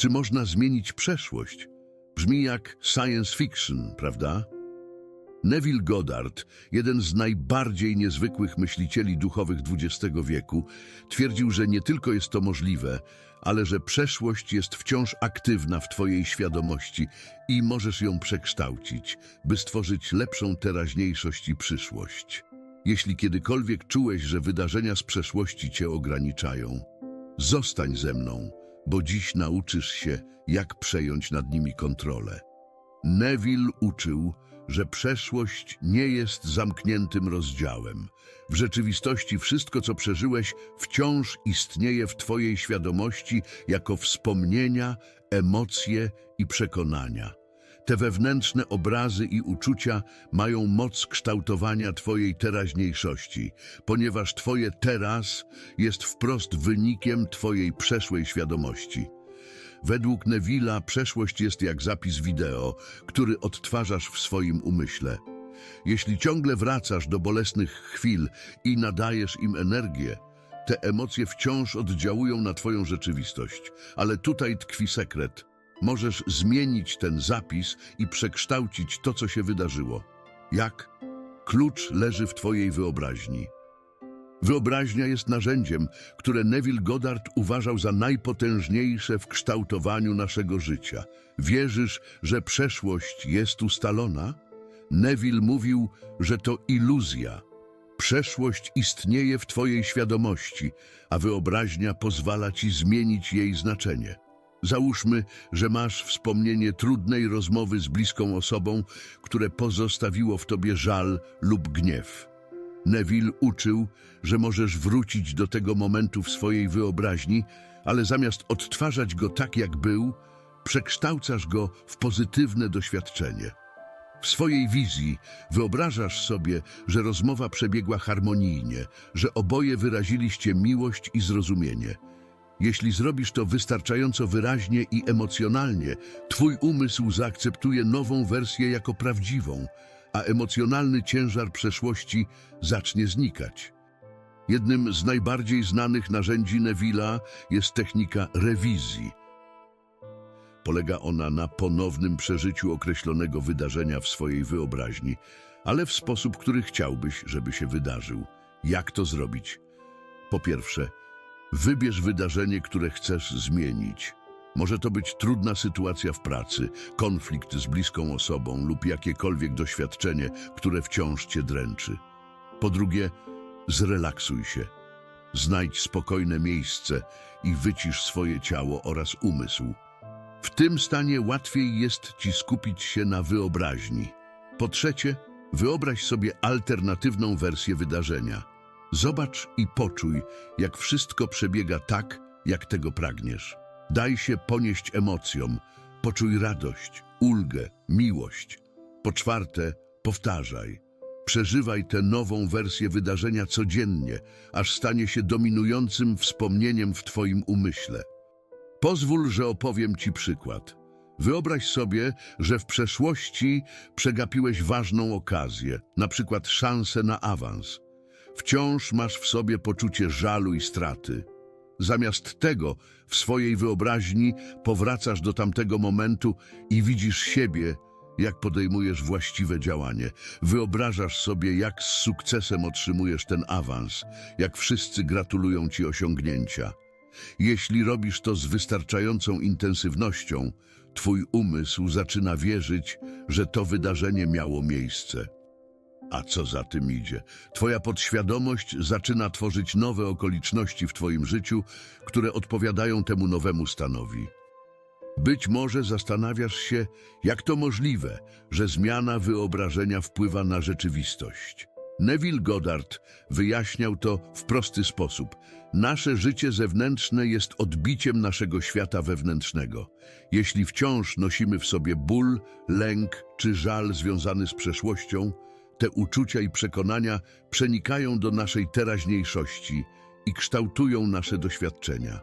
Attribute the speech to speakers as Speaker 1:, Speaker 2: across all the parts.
Speaker 1: Czy można zmienić przeszłość? Brzmi jak science fiction, prawda? Neville Goddard, jeden z najbardziej niezwykłych myślicieli duchowych XX wieku, twierdził, że nie tylko jest to możliwe, ale że przeszłość jest wciąż aktywna w Twojej świadomości i możesz ją przekształcić, by stworzyć lepszą teraźniejszość i przyszłość. Jeśli kiedykolwiek czułeś, że wydarzenia z przeszłości Cię ograniczają, zostań ze mną, bo dziś nauczysz się, jak przejąć nad nimi kontrolę. Neville uczył, że przeszłość nie jest zamkniętym rozdziałem. W rzeczywistości wszystko, co przeżyłeś, wciąż istnieje w Twojej świadomości jako wspomnienia, emocje i przekonania. Te wewnętrzne obrazy i uczucia mają moc kształtowania Twojej teraźniejszości, ponieważ Twoje teraz jest wprost wynikiem Twojej przeszłej świadomości. Według Neville'a przeszłość jest jak zapis wideo, który odtwarzasz w swoim umyśle. Jeśli ciągle wracasz do bolesnych chwil i nadajesz im energię, te emocje wciąż oddziałują na Twoją rzeczywistość. Ale tutaj tkwi sekret. Możesz zmienić ten zapis i przekształcić to, co się wydarzyło. Jak? Klucz leży w Twojej wyobraźni. Wyobraźnia jest narzędziem, które Neville Goddard uważał za najpotężniejsze w kształtowaniu naszego życia. Wierzysz, że przeszłość jest ustalona? Neville mówił, że to iluzja. Przeszłość istnieje w Twojej świadomości, a wyobraźnia pozwala Ci zmienić jej znaczenie. Załóżmy, że masz wspomnienie trudnej rozmowy z bliską osobą, które pozostawiło w Tobie żal lub gniew. Neville uczył, że możesz wrócić do tego momentu w swojej wyobraźni, ale zamiast odtwarzać go tak, jak był, przekształcasz go w pozytywne doświadczenie. W swojej wizji wyobrażasz sobie, że rozmowa przebiegła harmonijnie, że oboje wyraziliście miłość i zrozumienie. Jeśli zrobisz to wystarczająco wyraźnie i emocjonalnie, twój umysł zaakceptuje nową wersję jako prawdziwą, a emocjonalny ciężar przeszłości zacznie znikać. Jednym z najbardziej znanych narzędzi Neville'a jest technika rewizji. Polega ona na ponownym przeżyciu określonego wydarzenia w swojej wyobraźni, ale w sposób, który chciałbyś, żeby się wydarzył. Jak to zrobić? Po pierwsze, wybierz wydarzenie, które chcesz zmienić. Może to być trudna sytuacja w pracy, konflikt z bliską osobą lub jakiekolwiek doświadczenie, które wciąż cię dręczy. Po drugie, zrelaksuj się. Znajdź spokojne miejsce i wycisz swoje ciało oraz umysł. W tym stanie łatwiej jest ci skupić się na wyobraźni. Po trzecie, wyobraź sobie alternatywną wersję wydarzenia. Zobacz i poczuj, jak wszystko przebiega tak, jak tego pragniesz. Daj się ponieść emocjom, poczuj radość, ulgę, miłość. Po czwarte, powtarzaj. Przeżywaj tę nową wersję wydarzenia codziennie, aż stanie się dominującym wspomnieniem w Twoim umyśle. Pozwól, że opowiem Ci przykład. Wyobraź sobie, że w przeszłości przegapiłeś ważną okazję, na przykład szansę na awans. Wciąż masz w sobie poczucie żalu i straty. Zamiast tego w swojej wyobraźni powracasz do tamtego momentu i widzisz siebie, jak podejmujesz właściwe działanie. Wyobrażasz sobie, jak z sukcesem otrzymujesz ten awans, jak wszyscy gratulują ci osiągnięcia. Jeśli robisz to z wystarczającą intensywnością, twój umysł zaczyna wierzyć, że to wydarzenie miało miejsce. A co za tym idzie? Twoja podświadomość zaczyna tworzyć nowe okoliczności w Twoim życiu, które odpowiadają temu nowemu stanowi. Być może zastanawiasz się, jak to możliwe, że zmiana wyobrażenia wpływa na rzeczywistość. Neville Goddard wyjaśniał to w prosty sposób. Nasze życie zewnętrzne jest odbiciem naszego świata wewnętrznego. Jeśli wciąż nosimy w sobie ból, lęk czy żal związany z przeszłością, te uczucia i przekonania przenikają do naszej teraźniejszości i kształtują nasze doświadczenia.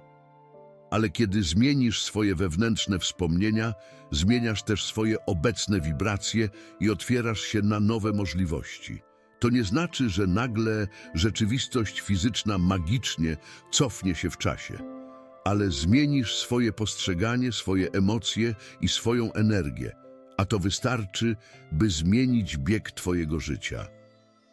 Speaker 1: Ale kiedy zmienisz swoje wewnętrzne wspomnienia, zmieniasz też swoje obecne wibracje i otwierasz się na nowe możliwości. To nie znaczy, że nagle rzeczywistość fizyczna magicznie cofnie się w czasie, ale zmienisz swoje postrzeganie, swoje emocje i swoją energię, a to wystarczy, by zmienić bieg Twojego życia.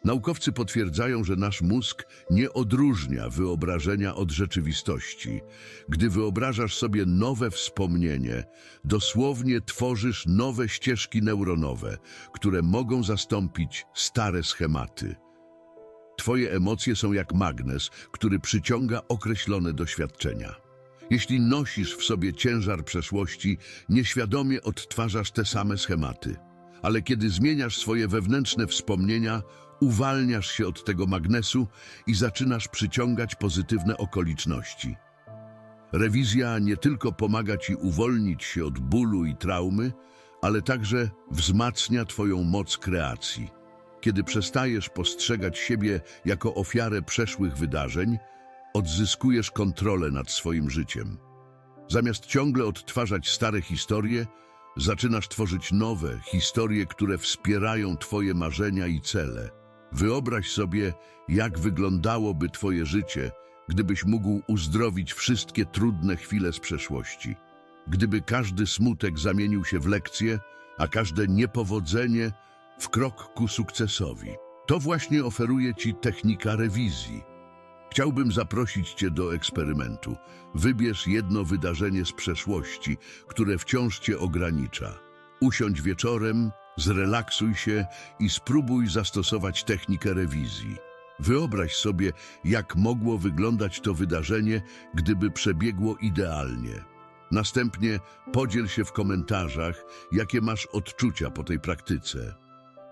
Speaker 1: Naukowcy potwierdzają, że nasz mózg nie odróżnia wyobrażenia od rzeczywistości. Gdy wyobrażasz sobie nowe wspomnienie, dosłownie tworzysz nowe ścieżki neuronowe, które mogą zastąpić stare schematy. Twoje emocje są jak magnes, który przyciąga określone doświadczenia. Jeśli nosisz w sobie ciężar przeszłości, nieświadomie odtwarzasz te same schematy. Ale kiedy zmieniasz swoje wewnętrzne wspomnienia, uwalniasz się od tego magnesu i zaczynasz przyciągać pozytywne okoliczności. Rewizja nie tylko pomaga Ci uwolnić się od bólu i traumy, ale także wzmacnia Twoją moc kreacji. Kiedy przestajesz postrzegać siebie jako ofiarę przeszłych wydarzeń, odzyskujesz kontrolę nad swoim życiem. Zamiast ciągle odtwarzać stare historie, zaczynasz tworzyć nowe historie, które wspierają Twoje marzenia i cele. Wyobraź sobie, jak wyglądałoby Twoje życie, gdybyś mógł uzdrowić wszystkie trudne chwile z przeszłości. Gdyby każdy smutek zamienił się w lekcję, a każde niepowodzenie w krok ku sukcesowi. To właśnie oferuje Ci technika rewizji. Chciałbym zaprosić Cię do eksperymentu. Wybierz jedno wydarzenie z przeszłości, które wciąż Cię ogranicza. Usiądź wieczorem, zrelaksuj się i spróbuj zastosować technikę rewizji. Wyobraź sobie, jak mogło wyglądać to wydarzenie, gdyby przebiegło idealnie. Następnie podziel się w komentarzach, jakie masz odczucia po tej praktyce.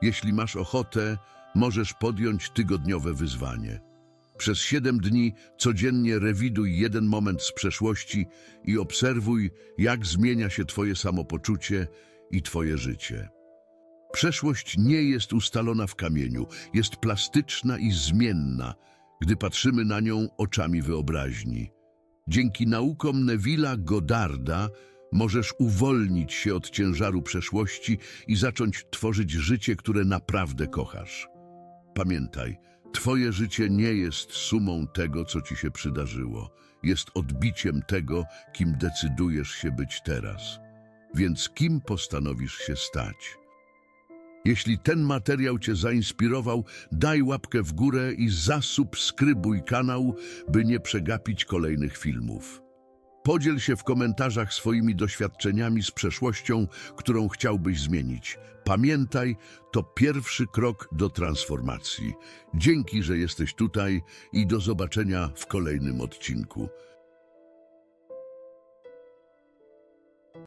Speaker 1: Jeśli masz ochotę, możesz podjąć tygodniowe wyzwanie. Przez siedem dni codziennie rewiduj jeden moment z przeszłości i obserwuj, jak zmienia się Twoje samopoczucie i Twoje życie. Przeszłość nie jest ustalona w kamieniu, jest plastyczna i zmienna, gdy patrzymy na nią oczami wyobraźni. Dzięki naukom Neville'a Goddarda możesz uwolnić się od ciężaru przeszłości i zacząć tworzyć życie, które naprawdę kochasz. Pamiętaj, Twoje życie nie jest sumą tego, co Ci się przydarzyło. Jest odbiciem tego, kim decydujesz się być teraz. Więc kim postanowisz się stać? Jeśli ten materiał Cię zainspirował, daj łapkę w górę i zasubskrybuj kanał, by nie przegapić kolejnych filmów. Podziel się w komentarzach swoimi doświadczeniami z przeszłością, którą chciałbyś zmienić. Pamiętaj, to pierwszy krok do transformacji. Dzięki, że jesteś tutaj i do zobaczenia w kolejnym odcinku.